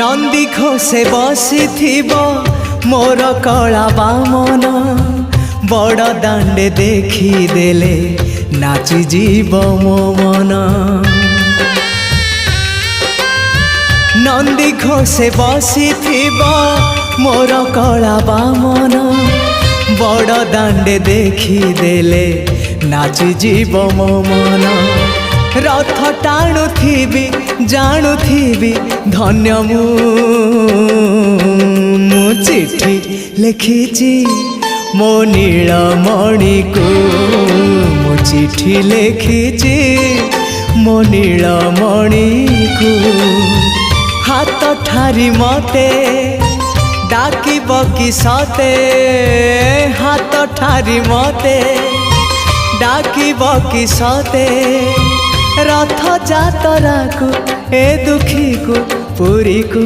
নন্দী ঘোষে বসিথিব মোর কলা বামন বড় দাণ্ডে দেখি দেলে নাচি জীব মো মন নন্দী ঘোষে বসিথিব মোর কলা বামন বড় দাণ্ডে দেখি দেলে নাচি জীব মো মন রথ টাণুথিবি জাণুথিবি ধন্য ମୁଁ ଚିଠି ଲେଖିଛି ମୋ ନୀଳମଣିକୁ ମୁଁ ଚିଠି ଲେଖିଛି ମୋ ନୀଳମଣିକୁ ହାତ ଠାରି ମୋତେ ଡାକିବ କି ସତେ ହାତ ଠାରି ମୋତେ ଡାକିବ କି ସତେ ରଥ ଯାତରାକୁ ଏ ଦୁଃଖୀକୁ ପୁରୀକୁ